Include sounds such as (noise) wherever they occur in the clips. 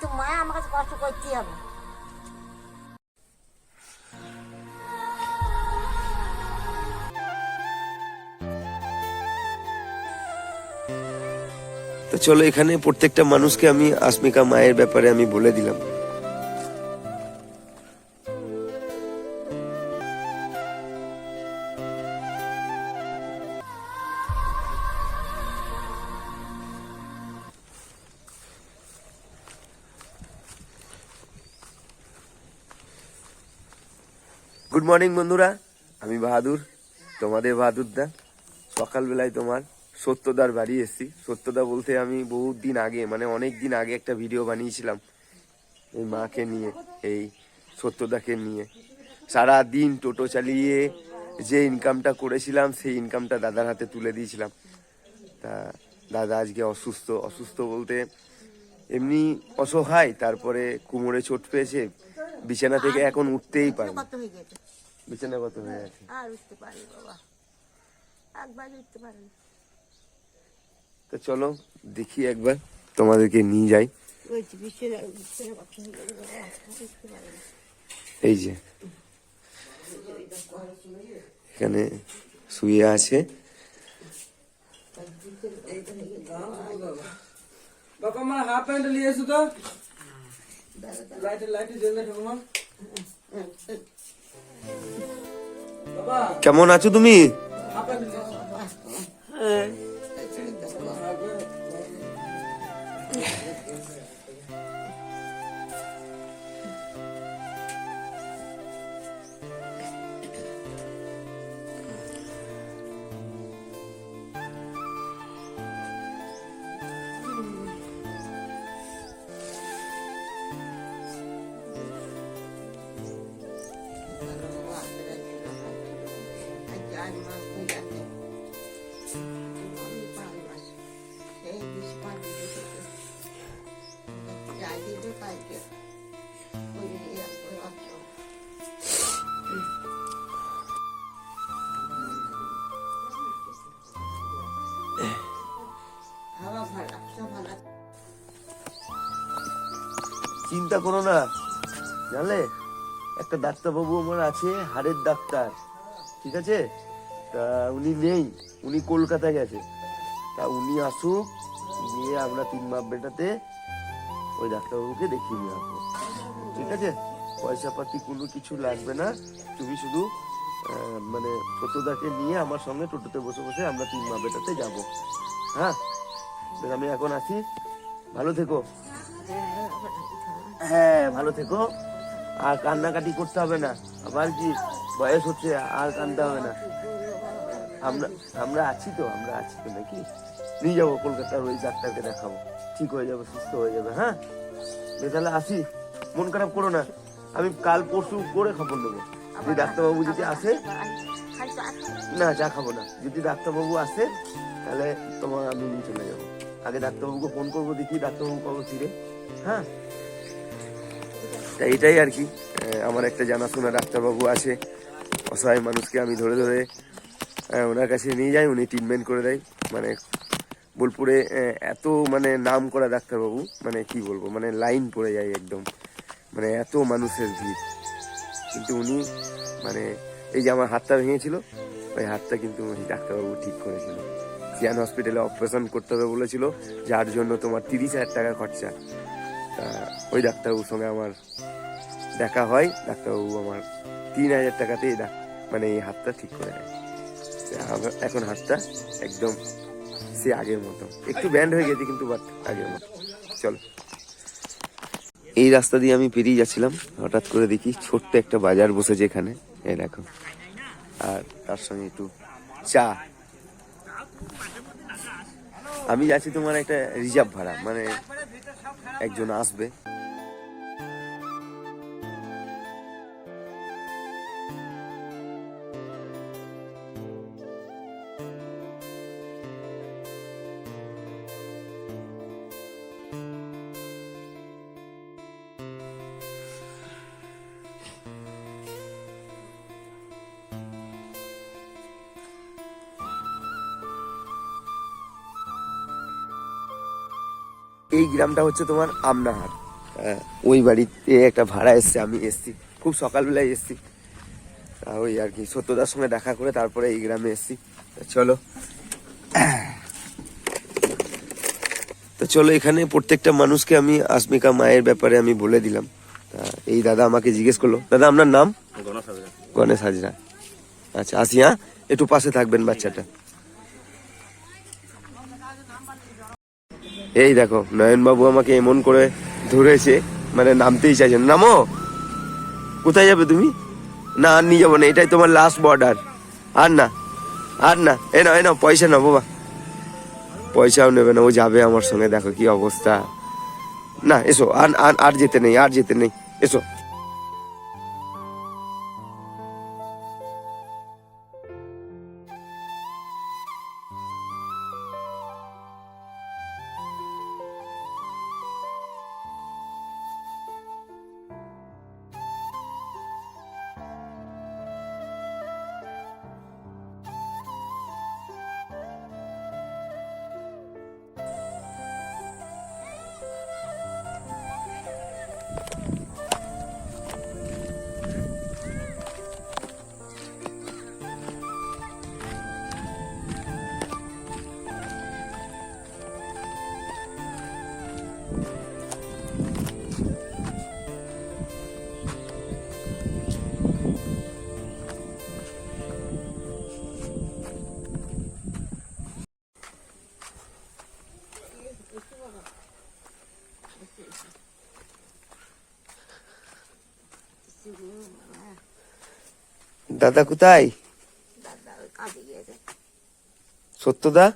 আমি মায়া আমার কাছে কষ্ট করতে হবে। চলো এখানে প্রত্যেকটা মানুষকে আমি আসমিকা মায়ের ব্যাপারে আমি বলে দিলাম। গুড মর্নিং বন্ধুরা। আমি বাহাদুর তোমাদের বাহাদুর দা সকালবেলায় তোমার সত্যদার বাড়ি এসেছি। সত্যদা বলতে আমি বহু দিন আগে মানে অনেক দিন আগে একটা ভিডিও বানিয়েছিলাম এই মাকে নিয়ে এই সত্যদাকে নিয়ে। সারা দিন টোটো চালিয়ে যে ইনকামটা করেছিলাম সেই ইনকামটা দাদার হাতে তুলে দিয়েছিলাম। তা দাদা আজকে অসুস্থ। অসুস্থ বলতে এমনি অসহায় তারপরে কোমরে চোট পেয়েছে বিছানা থেকে এখন উঠতেই পারে না। হয়ে গেছে বিছানা কত হয়ে আছে। আর উঠতে পারি বাবা। একবার উঠতে পারি তো চলো দেখি একবার তোমাদেরকে নিয়ে যাই। হয়ে। এই যে এখানে শুয়ে আছে। হাফ প্যান্ট নিয়ে এসো তো। লাইটে লাইটে ঠাকুমা। বাবা কেমন আছো তুমি? চিন্তা করো না। জানলে? একটা ডাক্তারবাবু আমার আছে, হাড়ের ডাক্তার। ঠিক আছে? তা উনি নেই, উনি কলকাতায় গেছে। তা উনি আসুক, গিয়ে আমরা তিন মাপ বেটাতে ওই ডাক্তারবাবুকে দেখিয়ে নিয়ে আসব। ঠিক আছে? পয়সা পাতি কোনো কিছু লাগবে না। তুমি শুধু মানে ছোটদাকে নিয়ে আমার সঙ্গে টোটোতে বসে বসে আমরা তিন মা বেটাতে যাব। হ্যাঁ? আমি এখন আসি। ভালো থেকো। হ্যাঁ ভালো থেকো। আর কান্নাকাটি করতে হবে না। আবার কি বয়স হচ্ছে, আর কান্দতে হবে না। আমরা আমরা আছি তো, আমরা আছি তো নাকি? নিয়ে যাব কলকাতার ওই ডাক্তারকে দেখাবো। ঠিক হয়ে যাবে, সুস্থ হয়ে যাবে হ্যাঁ? তাহলে আসি। মন খারাপ করো না। আমি কাল পরশু করে খবর নেব। যদি ডাক্তারবাবু যদি আসে। না, চা খাব না। যদি ডাক্তারবাবু আসে, তাহলে তোমার আমি নিয়ে চলে যাব। আগে ডাক্তারবাবুকে ফোন করব, দেখি ডাক্তারবাবু কবে ফিরে। হ্যাঁ? তা এটাই আর কি। আমার একটা জানাশোনা ডাক্তারবাবু আছে, অসহায় মানুষকে আমি ধরে ধরে ওনার কাছে নিয়ে যাই, উনি ট্রিটমেন্ট করে দেয়। মানে বোলপুরে এত মানে নাম করা ডাক্তারবাবু মানে কি বলব মানে লাইন পড়ে যায় একদম। মানে এত মানুষের ভিড়। কিন্তু উনি মানে এই যে আমার হাতটা ভেঙেছিল, ওই হাতটা কিন্তু ওই ডাক্তারবাবু ঠিক করেছিল। সিয়ান হসপিটালে অপারেশন করতে হবে বলেছিল, যার জন্য তোমার তিরিশ হাজার টাকা খরচা। তা, ওই ডাক্তারবাবুর সঙ্গে আমার দেখা হয়। ডাক্তারবাবু আমার তিন হাজার টাকাতে এই মানে এই হাতটা ঠিক করে এখন হাতটা একদম সে আগের মতো। একটু ব্যান্ড হয়ে গেছে কিন্তু বাট আগের মতো। চলো। এই রাস্তা দিয়ে আমি পেরিয়ে যাচ্ছিলাম। হঠাৎ করে দেখি ছোট্ট একটা বাজার বসেছে এখানে। এই দেখো। আর তার সঙ্গে একটু চা। আমি যাচ্ছি তোমার একটা রিজার্ভ ভাড়া। মানে একজন আসবে। এই গ্রামটা হচ্ছে তোমার আমনাহার। আহ, ওই বাড়িতে একটা ভাড়া এসছে আমি এসছি। খুব সকালবেলায় এসছি। ওই আর কি সত্যদার সঙ্গে দেখা করে তারপরে এই গ্রামে এসছি। চলো। তো চলো এখানে প্রত্যেকটা মানুষকে আমি আসমিকা মায়ের ব্যাপারে আমি বলে দিলাম। এই দাদা আমাকে জিজ্ঞেস করল দাদা আপনার নাম? গণেশ হাজরা। আচ্ছা আসি হ্যাঁ? একটু পাশে থাকবেন বাচ্চাটা। এই দেখো, নয়নবাবু আমাকে এমন করে ধরেছে মানে নামতেই চাইছেন নামো! কোথায় যাবে তুমি? না, আর নিয়ে যাব না, এটাই তোমার লাস্ট বর্ডার আর না আর না, এ না এ না পয়সা না বাবা। পয়সাও নেবে না, ও যাবে আমার সঙ্গে, দেখো কি অবস্থা। না, এসো, আর, আর- আর যেতে নেই, আর যেতে নেই, এসো। দাদা কোথায়? সত্যদা?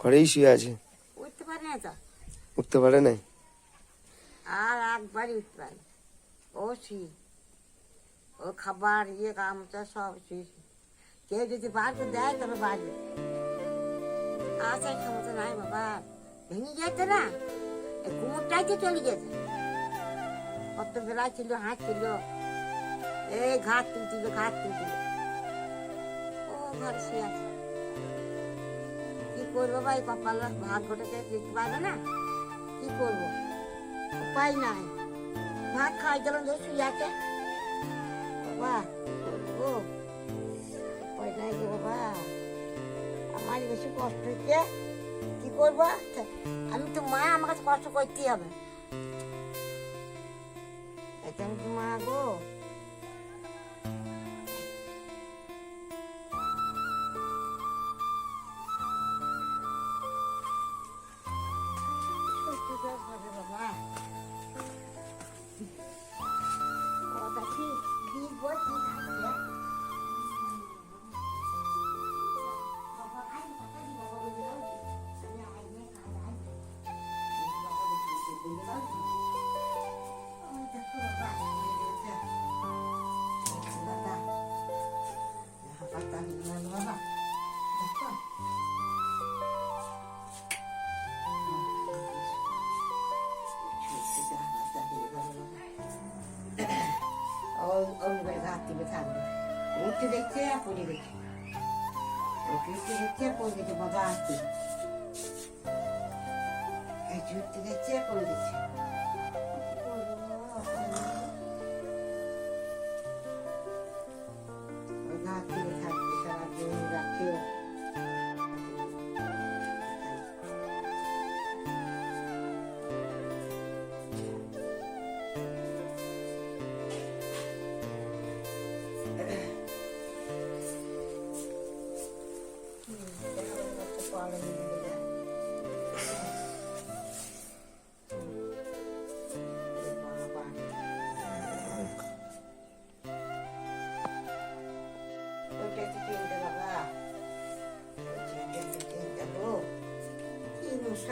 ঘরেই শুয়ে আছে। উঠতে পারে নাই? আর একবারই উঠতে পারে ও শুয়ে। ও খাবার ইয়ে সব যদি বার দেয় ক্ষমতা নাই বাবা। ভেঙে না? গেছে। কত বেলা ছিল হাত এই ঘাট তুলছিল ঘাট তুলছিল ও ঘরে শুয়ে কি করব ভাই, কপাল ভাগ্যটাকে দেখতে পারবে না? কি করব? উপায় নাই। ভাত খাই গেলাম, যে শুয়ে আছে। বাবা, ও, উপায় নাই গো বাবা। আমার বেশি কষ্ট হচ্ছে। কি করব? আমি তো মা, আমার কাছে কষ্ট করতেই হবে। এটা আমি তো মা গো? আর পড়ে গেছে উঠতে দেখছে আর পড়ে গেছে।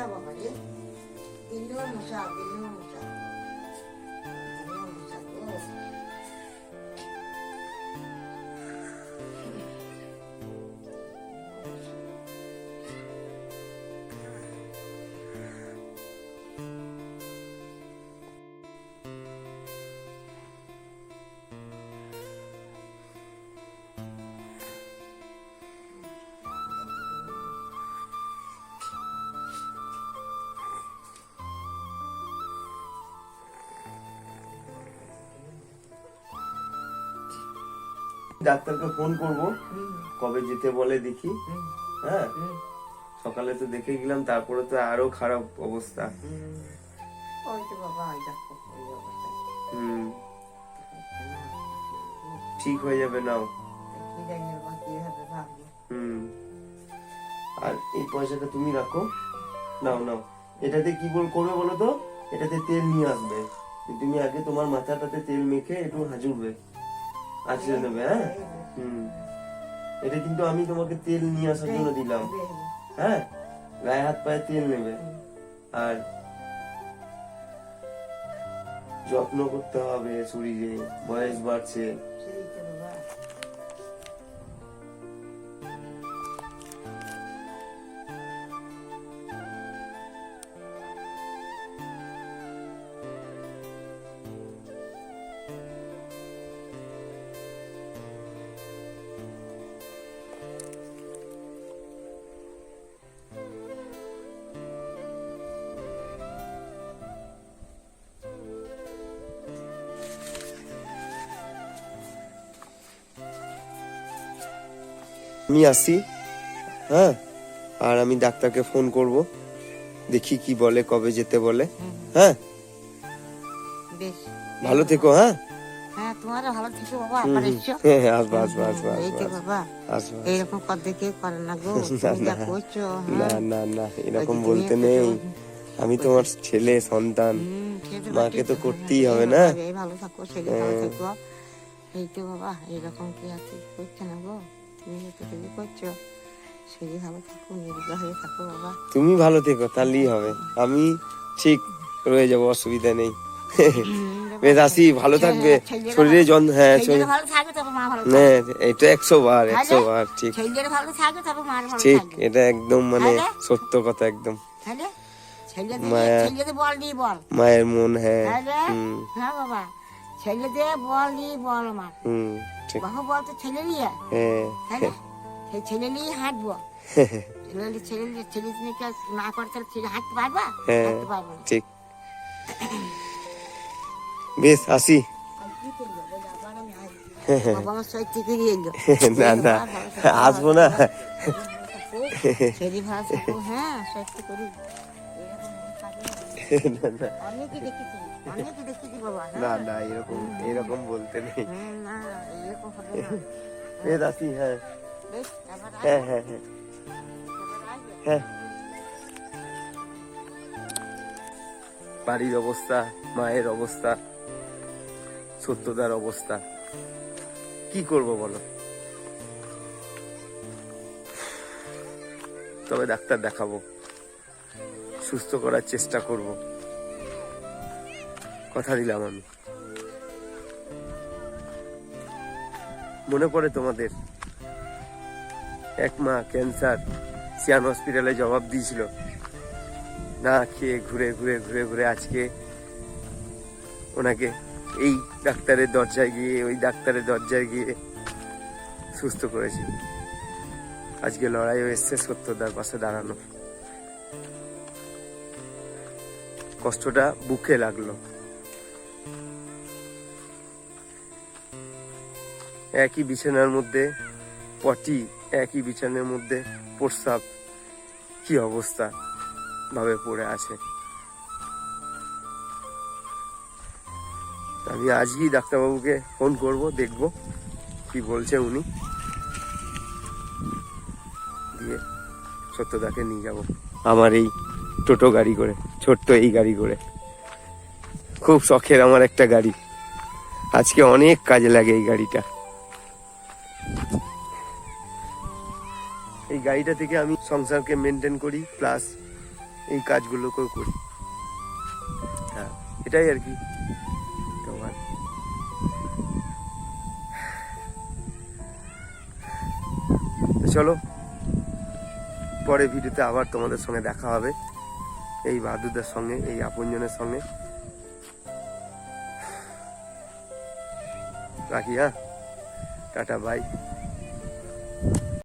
agua caliente y no nos ha, no ডাক্তারকে ফোন করব। কবে যেতে বলে দেখি। হ্যাঁ? সকালে তো দেখে গেলাম তারপরে তো আরও খারাপ অবস্থা। হুম। ঠিক হয়ে যাবে নাও। হুম। আর এই পয়সাটা তুমি রাখো। নাও নাও। এটাতে কি বল করবে বলো তো? এটাতে তেল নিয়ে আসবে। তুমি আগে তোমার মাথাটাতে তেল মেখে একটু হাজুরবে আঁচড়ে নেবে হ্যাঁ? হুম। এটা কিন্তু আমি তোমাকে তেল নিয়ে আসার জন্য দিলাম। হ্যাঁ? গায়ে হাত পায়ে তেল নেবে। আর যত্ন করতে হবে শরীরে, বয়স বাড়ছে। আমি আসি হ্যাঁ? আর আমি ডাক্তারকে ফোন করব দেখি কি বলে কবে যেতে বলে হ্যাঁ? ভালো থেকো হ্যাঁ? (laughs) আমি তোমার ছেলে সন্তান। মাকে তো। করতেই হ্যাঁ, হবে না? ভালো থাকো ছেলে ভালো হ্যাঁ। থাকো। এই তো বাবা এরকম কি আছে করছে না গো? তুমি তুমি করছ সেই ভালো থাকো নির্গা হয়ে থাকো বাবা। তুমি ভালো থেকো তাহলেই হবে। আমি ঠিক রয়ে যাব অসুবিধা নেই। (laughs) বেশ আসি ভালো থাকবে। শরীরে জন হ্যাঁ শরীর- থাকবে এটা একশো বার একশো বার ঠিক। ঠিক এটা একদম মানে সত্য কথা একদম। মায়ের মন হ্যাঁ হুম। হ্যাঁ বাবা ছেলেদের বল বল মা হুম। বাহু ছেলে নিয়ে। হ্যাঁ সেই (laughs) ছেলে নিয়ে হাঁটবো। ছেলে ছেলে ছেলে না ছেলে হাঁটতে পারবা? হ্যাঁ হাঁটতে পারব ঠিক। বেশ আসি। (laughs) (laughs) না না আসব না। হ্যাঁ সত্যি করি। না, হ্যাঁ। না এরকম এরকম বলতে নেই। বেশ আসি হ্যাঁ। হ্যাঁ হ্যাঁ হ্যাঁ। হ্যাঁ। বাড়ির অবস্থা মায়ের অবস্থা সত্যদার অবস্থা। কি করব বলো? তবে ডাক্তার দেখাবো। সুস্থ করার চেষ্টা করব। কথা দিলাম আমি। মনে পড়ে তোমাদের? এক মা ক্যান্সার সিয়ান হসপিটালে জবাব দিয়েছিল। না খেয়ে ঘুরে ঘুরে ঘুরে ঘুরে আজকে ওনাকে এই ডাক্তারের দরজায় গিয়ে, ওই ডাক্তারের দরজায় গিয়ে সুস্থ করেছি। আজকে লড়াইও এসছে সত্যদার পাশে দাঁড়ানো। কষ্টটা বুকে লাগল। একই বিছানার মধ্যে, পটি একই বিছানার মধ্যে, প্রস্রাব কি অবস্থা ভাবে পড়ে আছে। আমি আজকেই ডাক্তারবাবুকে ফোন করব, দেখব কি বলছে উনি। দিয়ে সত্যদাকে নিয়ে যাব। আমার এই টোটো গাড়ি করে, ছোট্ট এই গাড়ি করে। খুব শখের আমার একটা গাড়ি। আজকে অনেক কাজে লাগে এই গাড়িটা। এই গাড়িটা থেকে আমি সংসারকে মেনটেন করি প্লাস এই কাজগুলোকেও করি। হ্যাঁ এটাই আর কি। তোমার। চলো পরে ভিডিওতে আবার তোমাদের সঙ্গে দেখা হবে। এই বাহাদুরদের সঙ্গে এই আপনজনের সঙ্গে। রাখি হ্যাঁ? Tata bye.